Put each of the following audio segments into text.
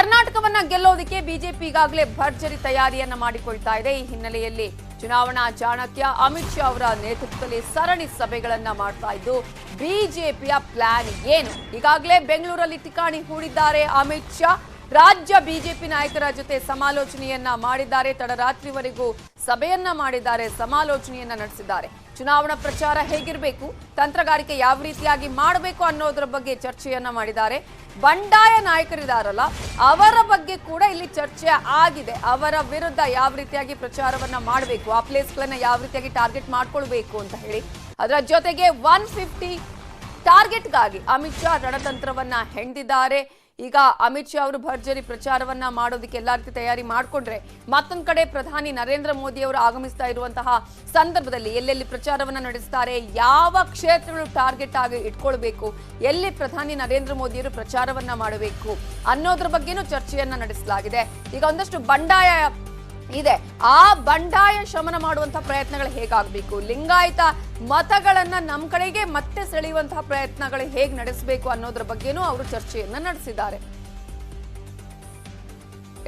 ಕರ್ನಾಟಕವನ್ನ ಗೆಲ್ಲೋದಕ್ಕೆ BJP ಈಗಾಗಲೇ ಭರ್ಜರಿ ತಯಾರಿಯನ್ನ ಮಾಡಿಕೊಳ್ತಾ ಇದೆ. ಈ ಹಿನ್ನೆಲೆಯಲ್ಲಿ ಚುನಾವಣಾ ಚಾಣಕ್ಯ ಅಮಿತ್ ಶಾ ಅವರ ನೇತೃತ್ವದಲ್ಲಿ ಸರಣಿ ಸಭೆಗಳನ್ನ ಮಾಡ್ತಾ ಇದ್ದು, ಬಿಜೆಪಿಯ ಪ್ಲಾನ್ ಏನು? ಈಗಾಗಲೇ ಬೆಂಗಳೂರಲ್ಲಿ ಠಿಕಾಣಿ ಹೂಡಿದ್ದಾರೆ ಅಮಿತ್ ಶಾ. ರಾಜ್ಯ ಬಿಜೆಪಿ ನಾಯಕರ ಜೊತೆ ಸಮಾಲೋಚನೆಯನ್ನ ಮಾಡಿದ್ದಾರೆ. ತಡರಾತ್ರಿವರೆಗೂ ಸಭೆಯನ್ನ ಮಾಡಿದ್ದಾರೆ, ಸಮಾಲೋಚನೆಯನ್ನ ನಡೆಸಿದ್ದಾರೆ. ಚುನಾವಣಾ ಪ್ರಚಾರ ಹೇಗಿರಬೇಕು, ತಂತ್ರಗಾರಿಕೆ ಯಾವ ರೀತಿಯಾಗಿ ಮಾಡಬೇಕು ಅನ್ನೋದರ ಬಗ್ಗೆ ಚರ್ಚೆಯನ್ನ ಮಾಡಿದ್ದಾರೆ. ಬಂಡಾಯ ನಾಯಕರಿದಾರಲ್ಲ, ಅವರ ಬಗ್ಗೆ ಕೂಡ ಇಲ್ಲಿ ಚರ್ಚೆ ಆಗಿದೆ. ಅವರ ವಿರುದ್ಧ ಯಾವ ರೀತಿಯಾಗಿ ಪ್ರಚಾರವನ್ನ ಮಾಡಬೇಕು, ಆ ಪ್ಲೇಸ್ಗಳನ್ನ ಯಾವ ರೀತಿಯಾಗಿ ಟಾರ್ಗೆಟ್ ಮಾಡ್ಕೊಳ್ಬೇಕು ಅಂತ ಹೇಳಿ. ಅದರ ಜೊತೆಗೆ ಒನ್ ಫಿಫ್ಟಿ ಟಾರ್ಗೆಟ್ಗಾಗಿ ಅಮಿತ್ ಶಾ ರಣತಂತ್ರವನ್ನ ಹೆಣೆದಿದ್ದಾರೆ. ಈಗ ಅಮಿತ್ ಶಾ ಅವರು ಭರ್ಜರಿ ಪ್ರಚಾರವನ್ನ ಮಾಡೋದಕ್ಕೆ ಎಲ್ಲಾ ರೀತಿ ತಯಾರಿ ಮಾಡಿಕೊಂಡ್ರೆ ಮತ್ತೊಂದ್ ಕಡೆ ಪ್ರಧಾನಿ ನರೇಂದ್ರ ಮೋದಿ ಅವರು ಆಗಮಿಸ್ತಾ ಇರುವಂತಹ ಸಂದರ್ಭದಲ್ಲಿ ಎಲ್ಲೆಲ್ಲಿ ಪ್ರಚಾರವನ್ನ ನಡೆಸ್ತಾರೆ, ಯಾವ ಕ್ಷೇತ್ರಗಳು ಟಾರ್ಗೆಟ್ ಆಗಿ ಇಟ್ಕೊಳ್ಬೇಕು, ಎಲ್ಲಿ ಪ್ರಧಾನಿ ನರೇಂದ್ರ ಮೋದಿಯವರು ಪ್ರಚಾರವನ್ನ ಮಾಡಬೇಕು ಅನ್ನೋದ್ರ ಬಗ್ಗೆನೂ ಚರ್ಚೆಯನ್ನ ನಡೆಸಲಾಗಿದೆ. ಈಗ ಒಂದಷ್ಟು ಬಂಡಾಯ ಇದೆ. ಆ ಬಂಡಾಯ ಶಮನ ಮಾಡುವಂತಹ ಪ್ರಯತ್ನಗಳು ಹೇಗಾಗಬೇಕು? ಲಿಂಗಾಯತ ಮತಗಳನ್ನ ನಮ್ಮ ಕಡೆಗೆ ಮತ್ತೆ ಸೆಳೆಯುವಂತಹ ಪ್ರಯತ್ನಗಳು ಹೇಗೆ ನಡೆಸಬೇಕು ಅನ್ನೋದ್ರ ಬಗ್ಗೆನೂ ಅವರು ಚರ್ಚೆಯನ್ನ ನಡೆಸಿದ್ದಾರೆ.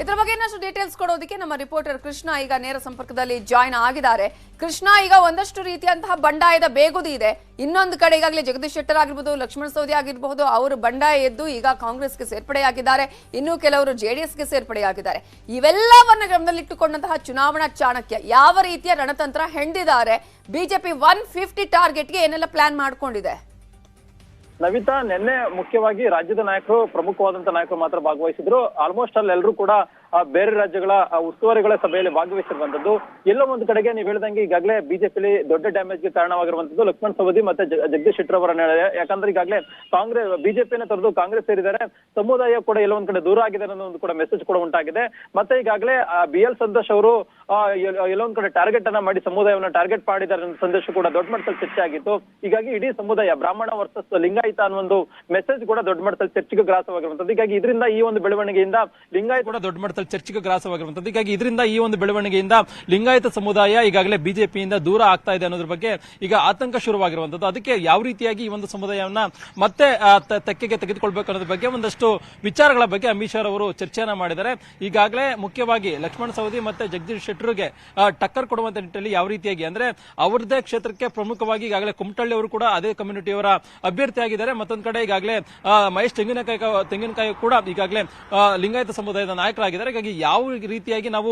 ಇದ್ರ ಬಗ್ಗೆ ಇನ್ನಷ್ಟು ಡೀಟೇಲ್ಸ್ ಕೊಡೋದಕ್ಕೆ ನಮ್ಮ ರಿಪೋರ್ಟರ್ ಕೃಷ್ಣ ಈಗ ನೇರ ಸಂಪರ್ಕದಲ್ಲಿ ಜಾಯ್ನ್ ಆಗಿದ್ದಾರೆ. ಕೃಷ್ಣ ಈಗ ಒಂದಷ್ಟು ರೀತಿಯಂತಹ ಬಂಡಾಯದ ಬೇಗುದಿ ಇದೆ. ಇನ್ನೊಂದು ಕಡೆ ಈಗಾಗಲೇ ಜಗದೀಶ್ ಶೆಟ್ಟರ್ ಆಗಿರ್ಬೋದು, ಲಕ್ಷ್ಮಣ ಸೌದಿ ಆಗಿರಬಹುದು ಅವರು ಬಂಡಾಯ ಎದ್ದು ಈಗ ಕಾಂಗ್ರೆಸ್ಗೆ ಸೇರ್ಪಡೆಯಾಗಿದ್ದಾರೆ. ಇನ್ನು ಕೆಲವರು ಜೆಡಿಎಸ್ಗೆ ಸೇರ್ಪಡೆಯಾಗಿದ್ದಾರೆ. ಇವೆಲ್ಲವನ್ನು ಗಮನದಲ್ಲಿಟ್ಟುಕೊಂಡಂತಹ ಚುನಾವಣಾ ಚಾಣಕ್ಯ ಯಾವ ರೀತಿಯ ರಣತಂತ್ರ ಹೆಂಡಿದ್ದಾರೆ ಬಿಜೆಪಿ ಒನ್ ಫಿಫ್ಟಿ ಟಾರ್ಗೆಟ್ಗೆ ಏನೆಲ್ಲ ಪ್ಲಾನ್ ಮಾಡ್ಕೊಂಡಿದೆ? ನವಿತಾ ನಿನ್ನೆ ಮುಖ್ಯವಾಗಿ ರಾಜ್ಯದ ನಾಯಕರು ಪ್ರಮುಖವಾದಂತ ನಾಯಕರು ಮಾತ್ರ ಭಾಗವಹಿಸಿದ್ರು. ಆಲ್ಮೋಸ್ಟ್ ಅಲ್ಲಿ ಎಲ್ಲರೂ ಕೂಡ ಬೇರೆ ರಾಜ್ಯಗಳ ಉಸ್ತುವಾರಿಗಳ ಸಭೆಯಲ್ಲಿ ಭಾಗವಹಿಸಿರುವಂತದ್ದು ಎಲ್ಲೋ ಒಂದು ಕಡೆಗೆ ನೀವು ಹೇಳಿದಂಗೆ ಈಗಾಗಲೇ ಬಿಜೆಪಿಲಿ ದೊಡ್ಡ ಡ್ಯಾಮೇಜ್ಗೆ ಕಾರಣವಾಗಿರುವಂತದ್ದು ಲಕ್ಷ್ಮಣ್ ಸವದಿ ಮತ್ತೆ ಜಗದೀಶ್ ಶೆಟ್ಟರ್ ಅವರ ನಡೆ ಯಾಕಂದ್ರೆ ಈಗಾಗಲೇ ಕಾಂಗ್ರೆಸ್ ಬಿಜೆಪಿನ ತೊರೆದು ಕಾಂಗ್ರೆಸ್ ಸೇರಿದ್ದಾರೆ. ಸಮುದಾಯ ಕೂಡ ಎಲ್ಲೋ ಒಂದ್ ಕಡೆ ದೂರ ಆಗಿದೆ ಅನ್ನೋ ಒಂದು ಕೂಡ ಮೆಸೇಜ್ ಕೂಡ ಉಂಟಾಗಿದೆ. ಮತ್ತೆ ಈಗಾಗಲೇ ಬಿ ಎಲ್ ಸಂತೋಷ್ ಅವರು ಆ, ಎಲ್- ಒಂದ್ ಕಡೆ ಟಾರ್ಗೆಟ್ ಅನ್ನ ಮಾಡಿ ಸಮುದಾಯವನ್ನ ಟಾರ್ಗೆಟ್ ಮಾಡಿದ್ದಾರೆ ಅನ್ನೋ ಸಂದೇಶ ಕೂಡ ದೊಡ್ಡ ಮಟ್ಟದಲ್ಲಿ ಚರ್ಚೆ ಆಗಿತ್ತು. ಹೀಗಾಗಿ ಇಡೀ ಸಮುದಾಯ ಬ್ರಾಹ್ಮಣ ವರ್ಸಸ್ ಲಿಂಗಾಯಿತ ಅನ್ನೋ ಒಂದು ಮೆಸೇಜ್ ಕೂಡ ದೊಡ್ಡ ಮಟ್ಟದಲ್ಲಿ ಚರ್ಚೆಗೆ ಗ್ರಾಸವಾಗಿರುವಂತದ್ದು ಹೀಗಾಗಿ ಇದರಿಂದ ಈ ಒಂದು ಬೆಳವಣಿಗೆಯಿಂದ ಲಿಂಗಾಯತ ಕೂಡ ದೊಡ್ಡ ಮಟ್ಟದಲ್ಲಿ ಚರ್ಚೆಗೆ ಗ್ರಾಸವಾಗಿರುವಂತದ್ದು ಹೀಗಾಗಿ ಇದರಿಂದ ಈ ಒಂದು ಬೆಳವಣಿಗೆಯಿಂದ ಲಿಂಗಾಯತ ಸಮುದಾಯ ಈಗಾಗಲೇ ಬಿಜೆಪಿಯಿಂದ ದೂರ ಆಗ್ತಾ ಇದೆ ಅನ್ನೋದ್ರ ಬಗ್ಗೆ ಈಗ ಆತಂಕ ಶುರುವಾಗಿರುವಂತದ್ದು ಅದಕ್ಕೆ ಯಾವ ರೀತಿಯಾಗಿ ಈ ಒಂದು ಸಮುದಾಯವನ್ನ ಮತ್ತೆ ತೆಕ್ಕೆಗೆ ತೆಗೆದುಕೊಳ್ಬೇಕು ಅನ್ನೋದ್ರ ಬಗ್ಗೆ ಒಂದಷ್ಟು ವಿಚಾರಗಳ ಬಗ್ಗೆ ಅಮಿತ್ ಶಾ ಅವರು ಚರ್ಚೆಯನ್ನ ಮಾಡಿದ್ದಾರೆ. ಈಗಾಗಲೇ ಮುಖ್ಯವಾಗಿ ಲಕ್ಷ್ಮಣ ಸವದಿ ಮತ್ತೆ ಜಗದೀಶ್ ಶೆಟ್ಟರ್ಗೆ ಟಕ್ಕರ್ ಕೊಡುವಂತ ನಿಟ್ಟಿನಲ್ಲಿ ಯಾವ ರೀತಿಯಾಗಿ ಅಂದ್ರೆ ಅವರದೇ ಕ್ಷೇತ್ರಕ್ಕೆ ಪ್ರಮುಖವಾಗಿ ಈಗಾಗಲೇ ಕುಮಟಳ್ಳಿ ಅವರು ಕೂಡ ಅದೇ ಕಮ್ಯುನಿಟಿಯವರ ಅಭ್ಯರ್ಥಿ ಆಗಿದ್ದಾರೆ ಮತ್ತೊಂದು ಕಡೆ ಈಗಾಗಲೇ ಮಹೇಶ್ ತೆಂಗಿನಕಾಯಿ ತೆಂಗಿನಕಾಯಿ ಕೂಡ ಈಗಾಗಲೇ ಲಿಂಗಾಯತ ಸಮುದಾಯದ ನಾಯಕರಾಗಿದ್ದಾರೆ. ಹೀಗಾಗಿ ಯಾವ ರೀತಿಯಾಗಿ ನಾವು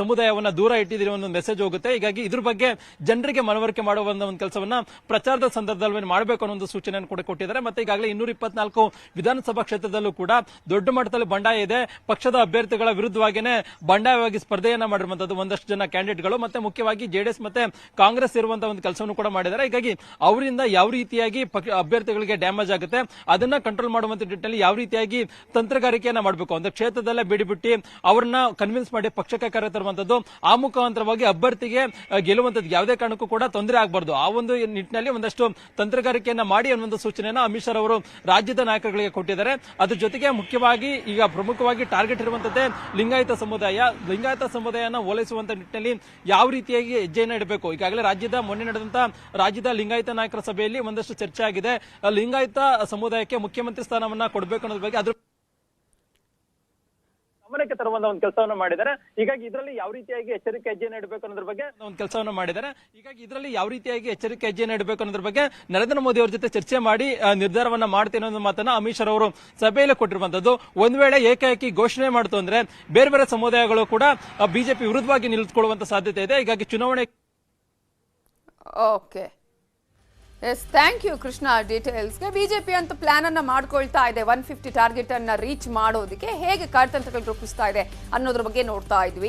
ಸಮುದಾಯವನ್ನ ದೂರ ಇಟ್ಟಿದ್ದೀರಿ ಒಂದು ಮೆಸೇಜ್ ಹೋಗುತ್ತೆ. ಹೀಗಾಗಿ ಇದ್ರ ಬಗ್ಗೆ ಜನರಿಗೆ ಮನವರಿಕೆ ಮಾಡುವ ಒಂದು ಒಂದು ಕೆಲಸವನ್ನ ಪ್ರಚಾರದ ಸಂದರ್ಭದಲ್ಲಿ ಮಾಡಬೇಕು ಅನ್ನೋ ಒಂದು ಸೂಚನೆಯನ್ನು ಕೂಡ ಕೊಟ್ಟಿದ್ದಾರೆ. ಮತ್ತೆ ಈಗಾಗಲೇ ಇನ್ನೂರ ಇಪ್ಪತ್ನಾಲ್ಕು ವಿಧಾನಸಭಾ ಕ್ಷೇತ್ರದಲ್ಲೂ ಕೂಡ ದೊಡ್ಡ ಮಟ್ಟದಲ್ಲಿ ಬಂಡಾಯ ಇದೆ. ಪಕ್ಷದ ಅಭ್ಯರ್ಥಿಗಳ ವಿರುದ್ಧವಾಗಿನೇ ಬಂಡಾಯವಾಗಿ ಸ್ಪರ್ಧೆಯನ್ನ ಮಾಡಿರುವಂತದ್ದು ಒಂದಷ್ಟು ಜನ ಕ್ಯಾಂಡಿಡೇಟ್ಗಳು. ಮತ್ತೆ ಮುಖ್ಯವಾಗಿ ಜೆಡಿಎಸ್ ಮತ್ತೆ ಕಾಂಗ್ರೆಸ್ ಇರುವಂತಹ ಒಂದು ಕೆಲಸವನ್ನು ಕೂಡ ಮಾಡಿದ್ದಾರೆ. ಹೀಗಾಗಿ ಅವರಿಂದ ಯಾವ ರೀತಿಯಾಗಿ ಅಭ್ಯರ್ಥಿಗಳಿಗೆ ಡ್ಯಾಮೇಜ್ ಆಗುತ್ತೆ, ಅದನ್ನ ಕಂಟ್ರೋಲ್ ಮಾಡುವಂತ ನಿಟ್ಟಿನಲ್ಲಿ ಯಾವ ರೀತಿಯಾಗಿ ತಂತ್ರಗಾರಿಕೆಯನ್ನ ಮಾಡಬೇಕು. ಅಂದ್ರೆ ಕ್ಷೇತ್ರದಲ್ಲೇ ಬಿಡಿಬಿಟ್ಟು ಅವ್ರನ್ನ ಕನ್ವಿನ್ಸ್ ಮಾಡಿ ಪಕ್ಷಕ್ಕೆ ಕರೆತರುವಂತದ್ದು ಆ ಮುಖಾಂತರವಾಗಿ ಅಭ್ಯರ್ಥಿಗೆ ಗೆಲ್ಲುವಂತದ್ದು ಯಾವುದೇ ಕಾರಣಕ್ಕೂ ಕೂಡ ತೊಂದರೆ ಆಗಬಾರ್ದು. ಆ ಒಂದು ನಿಟ್ಟಿನಲ್ಲಿ ಒಂದಷ್ಟು ತಂತ್ರಗಾರಿಕೆಯನ್ನ ಮಾಡಿ ಅನ್ನುವಂಥ ಸೂಚನೆಯನ್ನ ಅಮಿತ್ ಶಾ ಅವರು ರಾಜ್ಯದ ನಾಯಕರುಗಳಿಗೆ ಕೊಟ್ಟಿದ್ದಾರೆ. ಅದ್ರ ಜೊತೆಗೆ ಮುಖ್ಯವಾಗಿ ಈಗ ಪ್ರಮುಖವಾಗಿ ಟಾರ್ಗೆಟ್ ಇರುವಂತದ್ದೇ ಲಿಂಗಾಯತ ಸಮುದಾಯ. ಲಿಂಗಾಯತ ಸಮುದಾಯನ ಓಲೈಸುವಂತ ನಿಟ್ಟಿನಲ್ಲಿ ಯಾವ ರೀತಿಯಾಗಿ ಹೆಜ್ಜೆಯನ್ನು ಇಡಬೇಕು? ಈಗಾಗಲೇ ರಾಜ್ಯದ ಮೊನ್ನೆ ನಡೆದಂತ ರಾಜ್ಯದ ಲಿಂಗಾಯತ ನಾಯಕರ ಸಭೆಯಲ್ಲಿ ಒಂದಷ್ಟು ಚರ್ಚೆ ಆಗಿದೆ. ಲಿಂಗಾಯತ ಸಮುದಾಯಕ್ಕೆ ಮುಖ್ಯಮಂತ್ರಿ ಸ್ಥಾನವನ್ನ ಕೊಡಬೇಕು ಅನ್ನೋದ್ರ ಬಗ್ಗೆ ಅದ್ರ ಗಮನಕ್ಕೆ ತರುವಂತ ಒಂದು ಕೆಲಸವನ್ನು ಮಾಡಿದ್ದಾರೆ. ಹೀಗಾಗಿ ಇದರಲ್ಲಿ ಯಾವ ರೀತಿಯಾಗಿ ಎಚ್ಚರಿಕೆ ಹೆಜ್ಜೆ ಇಡಬೇಕು ಅನ್ನೋದ್ರ ಬಗ್ಗೆ ಒಂದು ಕೆಲಸವನ್ನು ಮಾಡಿದ್ದಾರೆ. ಹೀಗಾಗಿ ಇದರಲ್ಲಿ ಯಾವ ರೀತಿಯಾಗಿ ಎಚ್ಚರಿಕೆ ಹೆಜ್ಜೆ ಇಡಬೇಕು ಅನ್ನೋದ್ರ ಬಗ್ಗೆ ನರೇಂದ್ರ ಮೋದಿ ಅವರ ಜೊತೆ ಚರ್ಚೆ ಮಾಡಿ ನಿರ್ಧಾರವನ್ನ ಮಾಡ್ತೇನೆ ಅನ್ನೋ ಮಾತನ್ನ ಅಮಿತ್ ಶಾ ಅವರು ಸಭೆಯಲ್ಲಿ ಕೊಟ್ಟಿರುವಂತದ್ದು. ಒಂದ್ ವೇಳೆ ಏಕಾಏಕಿ ಘೋಷಣೆ ಮಾಡ್ತು ಅಂದ್ರೆ ಬೇರೆ ಬೇರೆ ಸಮುದಾಯಗಳು ಕೂಡ ಬಿಜೆಪಿ ವಿರುದ್ಧವಾಗಿ ನಿಲ್ಲಿಸಿಕೊಳ್ಳುವಂತ ಸಾಧ್ಯತೆ ಇದೆ. ಹೀಗಾಗಿ ಚುನಾವಣೆ okay. Yes thank you Krishna ಡೀಟೇಲ್ಸ್ಗೆ BJP ಅಂತ ಪ್ಲಾನ್ ಅನ್ನ ಮಾಡ್ಕೊಳ್ತಾ ಇದೆ. ಒನ್ ಫಿಫ್ಟಿ ಟಾರ್ಗೆಟ್ ಅನ್ನ ರೀಚ್ ಮಾಡೋದಕ್ಕೆ ಹೇಗೆ ಕಾರ್ಯತಂತ್ರಗಳು ರೂಪಿಸ್ತಾ ಇದೆ ಅನ್ನೋದ್ರ ಬಗ್ಗೆ ನೋಡ್ತಾ ಇದ್ವಿ.